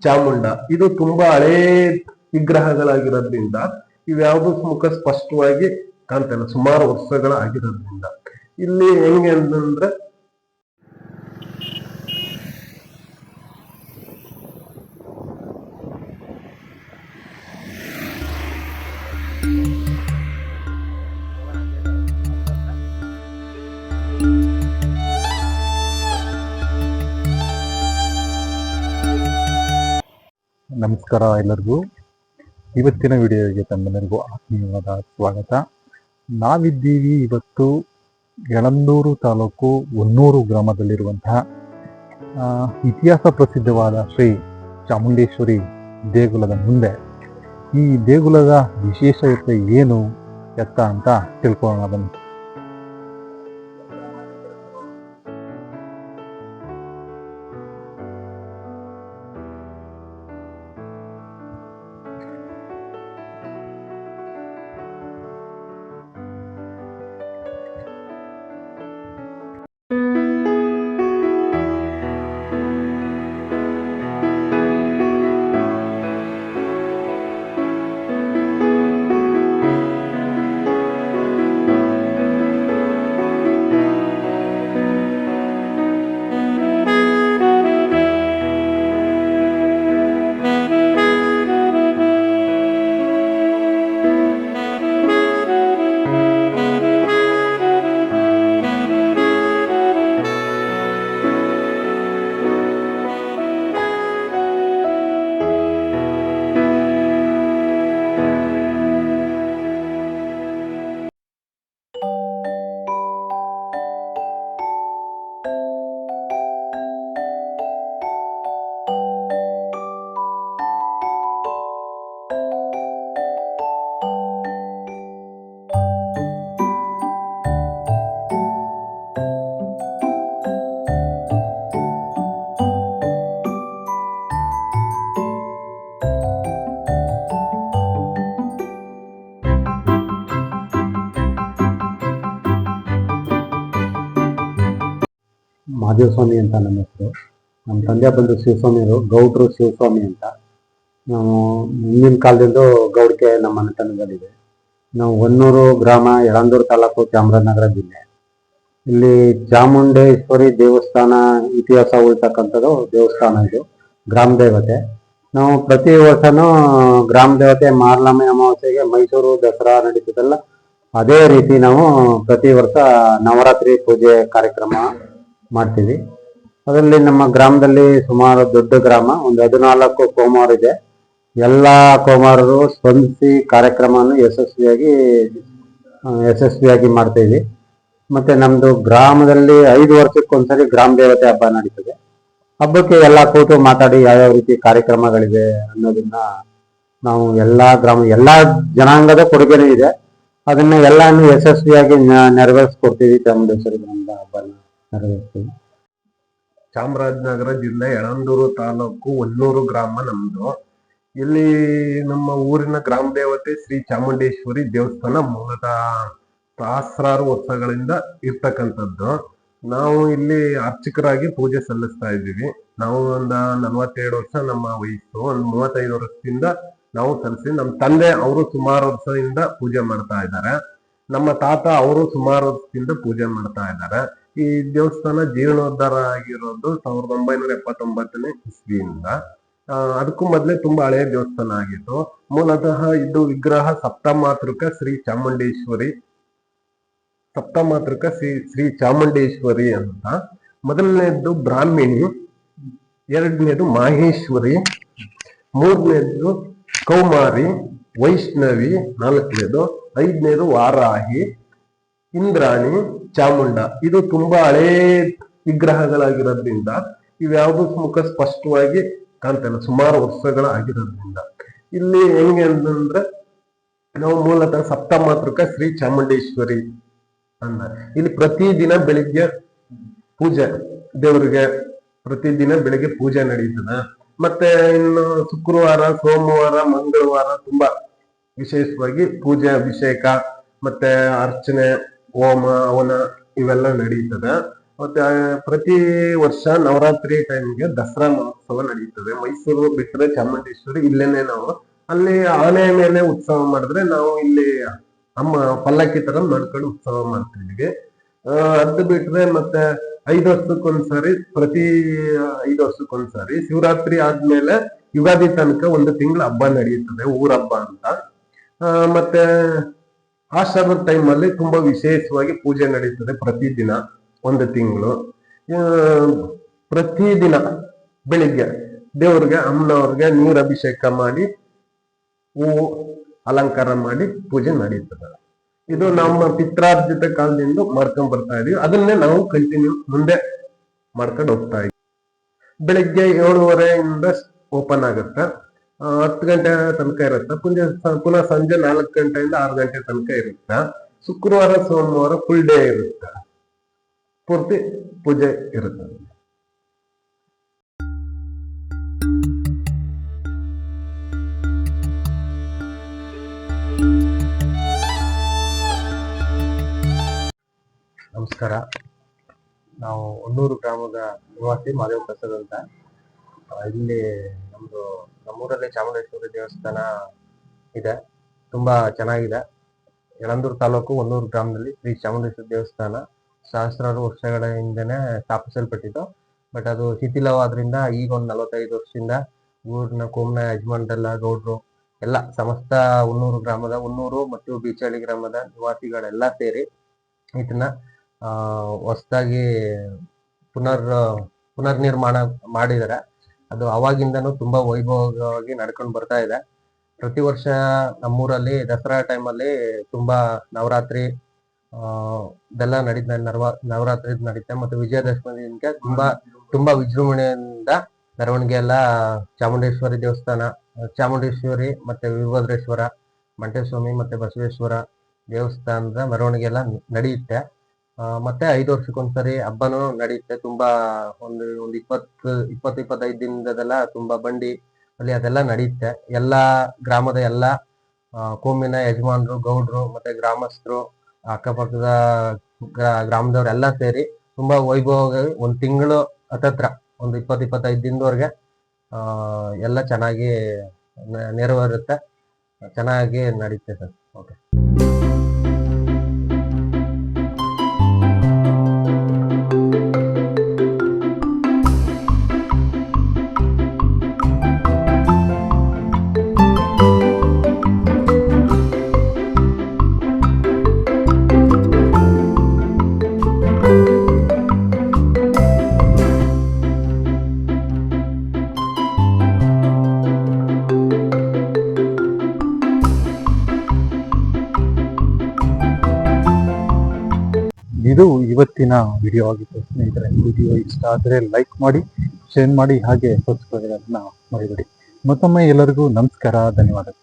ಚಾಮುಂಡ. ಇದು ತುಂಬಾ ಹಳೇ ವಿಗ್ರಹಗಳಾಗಿರೋದ್ರಿಂದ ಇವ್ಯಾವುದು ಮುಖ ಸ್ಪಷ್ಟವಾಗಿ ಕಾಣ್ತಾ ಇಲ್ಲ. ಸುಮಾರು ವರ್ಷಗಳ ಆಗಿರೋದ್ರಿಂದ ಇಲ್ಲಿ ಹೆಂಗೆ ಅಂತಂದ್ರೆ ನಮಸ್ಕಾರ ಎಲ್ಲರಿಗೂ. ಇವತ್ತಿನ ವಿಡಿಯೋಗೆ ತಮ್ಮೆಲ್ಲರಿಗೂ ಆತ್ಮೀಯವಾದ ಸ್ವಾಗತ. ನಾವಿದ್ದೀವಿ ಇವತ್ತು ಯಳಂದೂರು ತಾಲೂಕು ಹೊನ್ನೂರು ಗ್ರಾಮದಲ್ಲಿರುವಂತಹ ಇತಿಹಾಸ ಪ್ರಸಿದ್ಧವಾದ ಶ್ರೀ ಚಾಮುಂಡೇಶ್ವರಿ ದೇಗುಲದ ಮುಂದೆ. ಈ ದೇಗುಲದ ವಿಶೇಷತೆ ಏನು ಎತ್ತ ಅಂತ ತಿಳ್ಕೊಳ್ಳೋಣ ಬನ್ನಿ. ಮಹಾದೇವ ಸ್ವಾಮಿ ಅಂತ ನಮ್ಮ ಹೆಸರು. ನಮ್ಮ ತಂದೆ ಬಂದು ಶಿವಸ್ವಾಮಿಯವರು, ಗೌಡ್ರು ಶಿವಸ್ವಾಮಿ ಅಂತ. ನಾವು ಮುಂದಿನ ಕಾಲದಿಂದ ಗೌಡ್ಕೆ ನಮ್ಮ ಮನೆತನದಲ್ಲಿದೆ ನಾವು ಹೊನ್ನೂರು ಗ್ರಾಮ, ಯಳಂದೂರು ತಾಲೂಕು ಚಾಮರಾಜನಗರ ಜಿಲ್ಲೆ. ಇಲ್ಲಿ ಚಾಮುಂಡೇಶ್ವರಿ ದೇವಸ್ಥಾನ ಇತಿಹಾಸ ಉಳಿತಕ್ಕಂಥದ್ದು ದೇವಸ್ಥಾನ ಇದು, ಗ್ರಾಮ ದೇವತೆ. ನಾವು ಪ್ರತಿ ವರ್ಷನೂ ಗ್ರಾಮ ದೇವತೆ ಮಾರ್ಲಮೆ ಅಮಾವಾಸ್ಯೆಗೆ ಮೈಸೂರು, ದಸರಾ ನಡೀತದಲ್ಲ, ಅದೇ ರೀತಿ ನಾವು ಪ್ರತಿ ವರ್ಷ ನವರಾತ್ರಿ ಪೂಜೆ ಕಾರ್ಯಕ್ರಮ ಮಾಡ್ತೀವಿ. ಅದರಲ್ಲಿ ನಮ್ಮ ಗ್ರಾಮದಲ್ಲಿ ಸುಮಾರು ದೊಡ್ಡ ಗ್ರಾಮ, ಒಂದು ಹದಿನಾಲ್ಕು ಕೋಮಾರ್ ಇದೆ. ಎಲ್ಲ ಕೋಮಾರರು ಸ್ಪಂದಿಸಿ ಕಾರ್ಯಕ್ರಮವನ್ನು ಯಶಸ್ವಿಯಾಗಿ ಯಶಸ್ವಿಯಾಗಿ ಮಾಡ್ತೀವಿ ಮತ್ತೆ ನಮ್ಮದು ಗ್ರಾಮದಲ್ಲಿ ಐದು ವರ್ಷಕ್ಕೊಂದ್ಸರಿ ಗ್ರಾಮ ದೇವತೆ ಹಬ್ಬ ನಡೀತದೆ. ಹಬ್ಬಕ್ಕೆ ಎಲ್ಲ ಕೂತು ಮಾತಾಡಿ ಯಾವ್ಯಾವ ರೀತಿ ಕಾರ್ಯಕ್ರಮಗಳಿವೆ ಅನ್ನೋದನ್ನ ನಾವು ಎಲ್ಲ ಗ್ರಾಮ, ಎಲ್ಲ ಜನಾಂಗದ ಕೊಡುಗೆನೂ ಇದೆ. ಅದನ್ನ ಎಲ್ಲಾನು ಯಶಸ್ವಿಯಾಗಿ ನೆರವೇರಿಸ್ಕೊಡ್ತೀವಿ. ಚಾಮುಂಡೇಶ್ವರಿ ಗ್ರಾಮದ ಹಬ್ಬನ ನೆರವೇರಿಸ್ತೀವಿ ಚಾಮರಾಜನಗರ ಜಿಲ್ಲೆ ಯಳಂದೂರು ತಾಲೂಕು ಒನ್ನೂರು ಗ್ರಾಮ ನಮ್ಮದು ಇಲ್ಲಿ ನಮ್ಮ ಊರಿನ ಗ್ರಾಮ ದೇವತೆ ಶ್ರೀ ಚಾಮುಂಡೇಶ್ವರಿ ದೇವಸ್ಥಾನ ಮೂಲತಃ ಸಹಸ್ರಾರು ವರ್ಷಗಳಿಂದ ಇರ್ತಕ್ಕಂಥದ್ದು. ನಾವು ಇಲ್ಲಿ ಅರ್ಚಕರಾಗಿ ಪೂಜೆ ಸಲ್ಲಿಸ್ತಾ ಇದ್ದೀವಿ. ನಾವು ಒಂದು ನಲವತ್ತೆರಡು ವರ್ಷ ನಮ್ಮ ವಯಸ್ಸು, ಒಂದು ಮೂವತ್ತೈದು ವರ್ಷದಿಂದ ನಾವು ಸಲ್ಲಿಸಿ ನಮ್ಮ ತಂದೆ ಅವರು ಸುಮಾರು ವರ್ಷದಿಂದ ಪೂಜೆ ಮಾಡ್ತಾ ಇದ್ದಾರೆ. ನಮ್ಮ ತಾತ ಅವರು ಸುಮಾರು ವರ್ಷದಿಂದ ಪೂಜೆ ಮಾಡ್ತಾ ಇದ್ದಾರೆ. ಈ ದೇವಸ್ಥಾನ ಜೀರ್ಣೋದ್ಧಾರ ಆಗಿರೋದು ಸಾವಿರದ ಒಂಬೈನೂರ ಎಪ್ಪತ್ತೊಂಬತ್ತನೇ ಇಸ್ವಿಯಿಂದ. ಅದಕ್ಕೂ ಮೊದಲೇ ತುಂಬಾ ಹಳೆಯ ದೇವಸ್ಥಾನ ಆಗಿತ್ತು. ಮೂಲತಃ ಇದು ವಿಗ್ರಹ ಸಪ್ತಮಾತೃಕ ಶ್ರೀ ಚಾಮುಂಡೇಶ್ವರಿ. ಸಪ್ತಮಾತೃಕ ಶ್ರೀ ಶ್ರೀ ಚಾಮುಂಡೇಶ್ವರಿ ಅಂತ. ಮೊದಲನೇದ್ದು ಬ್ರಾಹ್ಮಿಣಿ, ಎರಡನೇದು ಮಾಹೇಶ್ವರಿ ಮೂರನೇದು ಕೌಮಾರಿ, ವೈಷ್ಣವಿ, ನಾಲ್ಕನೇದು, ಐದನೇದು ವಾರಾಹಿ, ಇಂದ್ರಾಣಿ ಚಾಮುಂಡ. ಇದು ತುಂಬಾ ಹಳೇ ವಿಗ್ರಹಗಳಾಗಿರೋದ್ರಿಂದ ಇವ್ಯಾವುದು ಮುಖ ಸ್ಪಷ್ಟವಾಗಿ ಕಾಣ್ತಾ ಇಲ್ಲ. ಸುಮಾರು ವರ್ಷಗಳ ಆಗಿರೋದ್ರಿಂದ ಇಲ್ಲಿ ಹೆಂಗೆ ಅಂತಂದ್ರೆ ನಾವು ಮೂಲತಃ ಸಪ್ತಮಾತೃಕ ಶ್ರೀ ಚಾಮುಂಡೇಶ್ವರಿ ಅಂದ ಇಲ್ಲಿ ಪ್ರತಿದಿನ ಬೆಳಿಗ್ಗೆ ಪೂಜೆ, ದೇವರಿಗೆ ಪ್ರತಿದಿನ ಬೆಳಿಗ್ಗೆ ಪೂಜೆ ನಡೀತದ. ಮತ್ತೆ ಇನ್ನು ಶುಕ್ರವಾರ, ಸೋಮವಾರ, ಮಂಗಳವಾರ ತುಂಬಾ ವಿಶೇಷವಾಗಿ ಪೂಜೆ, ಅಭಿಷೇಕ, ಮತ್ತೆ ಅರ್ಚನೆ ಹೋಮ ಹವನ ಇವೆಲ್ಲ ನಡೀತದೆ. ಮತ್ತೆ ಪ್ರತಿ ವರ್ಷ ನವರಾತ್ರಿ ಟೈಮ್ಗೆ ದಸರಾ ಮಹೋತ್ಸವ ನಡೀತದೆ. ಮೈಸೂರು ಬಿಟ್ಟರೆ ಚಾಮುಂಡೇಶ್ವರಿ ಇಲ್ಲೇನೆ ನಾವು. ಅಲ್ಲಿ ಆನೆಯ ಮೇಲೆ ಉತ್ಸವ ಮಾಡಿದ್ರೆ ನಾವು ಇಲ್ಲಿ ಅಮ್ಮ ಪಲ್ಲಕ್ಕಿ ತರ ಮಾಡ್ಕೊಂಡು ಉತ್ಸವ ಮಾಡ್ತಿದ್ವಿ ಅದ್ ಬಿಟ್ರೆ ಮತ್ತೆ ಐದು ವರ್ಷಕ್ಕೊಂದ್ಸರಿ ಪ್ರತಿ ಐದು ವರ್ಷಕ್ಕೊಂದ್ಸರಿ ಶಿವರಾತ್ರಿ ಆದ್ಮೇಲೆ ಯುಗಾದಿ ತನಕ ಒಂದು ತಿಂಗಳ ಹಬ್ಬ ನಡೆಯುತ್ತದೆ ಊರ ಹಬ್ಬ ಅಂತ ಮತ್ತೆ ಆಷಾಢದ ಟೈಮಲ್ಲಿ ತುಂಬಾ ವಿಶೇಷವಾಗಿ ಪೂಜೆ ನಡೀತದೆ ಪ್ರತಿದಿನ ಒಂದು ತಿಂಗಳು. ಪ್ರತಿದಿನ ಬೆಳಿಗ್ಗೆ ದೇವ್ರಿಗೆ, ಅಮ್ಮನವ್ರಿಗೆ ನೀರ್ ಅಭಿಷೇಕ ಮಾಡಿ ಹೂವು ಅಲಂಕಾರ ಮಾಡಿ ಪೂಜೆ ನಡೀತದೆ. ಇದು ನಮ್ಮ ಪಿತ್ರಾರ್ಜಿತ ಕಾಲದಿಂದ ಮಾಡ್ಕೊಂಡ್ ಬರ್ತಾ ಇದೀವಿ. ಅದನ್ನೇ ನಾವು ಕಂಟಿನ್ಯೂ ಮುಂದೆ ಮಾಡ್ಕೊಂಡು ಹೋಗ್ತಾ ಇದೀವಿ. ಬೆಳಿಗ್ಗೆ ಏಳುವರೆಯಿಂದ ಓಪನ್ ಆಗುತ್ತೆ. ಹತ್ತು ಗಂಟೆ ತನಕ ಇರುತ್ತೆ? ಪುಂಜೆ ಸ- ಪುನಃ ಸಂಜೆ ನಾಲ್ಕು ಗಂಟೆಯಿಂದ ಆರು ಗಂಟೆ ತನಕ ಇರುತ್ತೆ? ಶುಕ್ರವಾರ, ಸೋಮವಾರ ಫುಲ್ ಡೇ ಇರುತ್ತೆ? ಪೂರ್ತಿ ಪೂಜೆ ಇರುತ್ತೆ? ನಮಸ್ಕಾರ. ನಾವು ಒನ್ನೂರು ಗ್ರಾಮದ ನಿವಾಸಿ ಮಾದೇವ ಪ್ರಸಾದ್ ಅಂತ. ಇಲ್ಲಿ ನಮ್ದು ನಮ್ಮೂರಲ್ಲಿ ಚಾಮುಂಡೇಶ್ವರಿ ದೇವಸ್ಥಾನ ಇದೆ. ತುಂಬಾ ಚೆನ್ನಾಗಿದೆ. ಯಳಂದೂರು ತಾಲೂಕು ಒಂದೂರು ಗ್ರಾಮದಲ್ಲಿ ಶ್ರೀ ಚಾಮುಂಡೇಶ್ವರಿ ದೇವಸ್ಥಾನ ಸಹಸ್ರಾರು ವರ್ಷಗಳ ಹಿಂದೆನೆ ಸ್ಥಾಪಿಸಲ್ಪಟ್ಟಿತ್ತು ಬಟ್ ಅದು ಶಿಥಿಲವಾದ್ರಿಂದ ಈಗ ಒಂದು ನಲವತ್ತೈದು ವರ್ಷದಿಂದ ಊರಿನ ಕೋಮ್ನ ಯಜಮಾನ್ರೆಲ್ಲ, ಗೌಡ್ರು ಎಲ್ಲ ಸಮಸ್ತ ಉನ್ನೂರು ಗ್ರಾಮದ ಉನ್ನೂರು ಮತ್ತು ಬೀಚಹಳ್ಳಿ ಗ್ರಾಮದ ನಿವಾಸಿಗಳೆಲ್ಲ ಸೇರಿ ಇದನ್ನ ಹೊಸದಾಗಿ ಪುನರ್, ಪುನರ್ನಿರ್ಮಾಣ ಮಾಡಿದ್ದಾರೆ. ಅದು ಅವಾಗಿಂದನು ತುಂಬಾ ವೈಭವವಾಗಿ ನಡ್ಕೊಂಡು ಬರ್ತಾ ಇದೆ. ಪ್ರತಿ ವರ್ಷ ನಮ್ಮೂರಲ್ಲಿ ದಸರಾ ಟೈಮಲ್ಲಿ ತುಂಬಾ ನವರಾತ್ರಿ, ಆ, ಇದೆಲ್ಲ ನಡೀತಾ ನವರಾತ್ರಿ ನಡೀತೆ ಮತ್ತೆ ವಿಜಯದಶಮಿ ದಿನಕ್ಕೆ ತುಂಬಾ ತುಂಬಾ ವಿಜೃಂಭಣೆಯಿಂದ ಮೆರವಣಿಗೆ ಎಲ್ಲ ಚಾಮುಂಡೇಶ್ವರಿ ದೇವಸ್ಥಾನ, ಚಾಮುಂಡೇಶ್ವರಿ ಮತ್ತೆ ವೀರಭದ್ರೇಶ್ವರ ಮಂಟೇಸ್ವಾಮಿ ಮತ್ತೆ ಬಸವೇಶ್ವರ ದೇವಸ್ಥಾನದ ಮೆರವಣಿಗೆ ಎಲ್ಲ ನಡೆಯುತ್ತೆ ಮತ್ತೆ ಐದು ವರ್ಷಕ್ಕೊಂದ್ಸರಿ ಹಬ್ಬನೂ ನಡೆಯುತ್ತೆ. ತುಂಬಾ ಒಂದು ಒಂದು ಇಪ್ಪತ್ತು ಇಪ್ಪತ್ತು, ಇಪ್ಪತ್ತೈದು ದಿನದಲ್ಲ ತುಂಬಾ ಬಂಡಿ ಅಲ್ಲಿ ಅದೆಲ್ಲ ನಡೆಯುತ್ತೆ. ಎಲ್ಲಾ ಗ್ರಾಮದ ಎಲ್ಲಾ ಕೋಮಿನ ಯಜಮಾನ್ರು, ಗೌಡ್ರು ಮತ್ತೆ ಗ್ರಾಮಸ್ಥರು, ಅಕ್ಕಪಕ್ಕದ ಗ್ರಾಮದವರೆಲ್ಲ ಸೇರಿ ತುಂಬಾ ವೈಭವವಾಗಿ ಒಂದ್ ತಿಂಗಳು ಹತ್ತತ್ರ, ಒಂದು ಇಪ್ಪತ್ತು, ಇಪ್ಪತ್ತೈದು ದಿನದವರೆಗೆ ಎಲ್ಲ ಚೆನ್ನಾಗಿ ನೆರವೇರುತ್ತೆ. ಚೆನ್ನಾಗಿ ನಡೀತೆ ಸರ್. ಓಕೆ ಇವತ್ತಿನ ವಿಡಿಯೋ ಆಗಿತ್ತು. ಸ್ನೇಹಿತರೆ ವಿಡಿಯೋ ಇಷ್ಟ ಆದರೆ ಲೈಕ್ ಮಾಡಿ ಶೇರ್ ಮಾಡಿ, ಹಾಗೆ ಸಬ್ಸ್ಕ್ರೈಬ್ ಮರಿಬೇಡಿ. ಮತ್ತೊಮ್ಮೆ ಎಲ್ಲರಿಗೂ ನಮಸ್ಕಾರ, ಧನ್ಯವಾದಗಳು.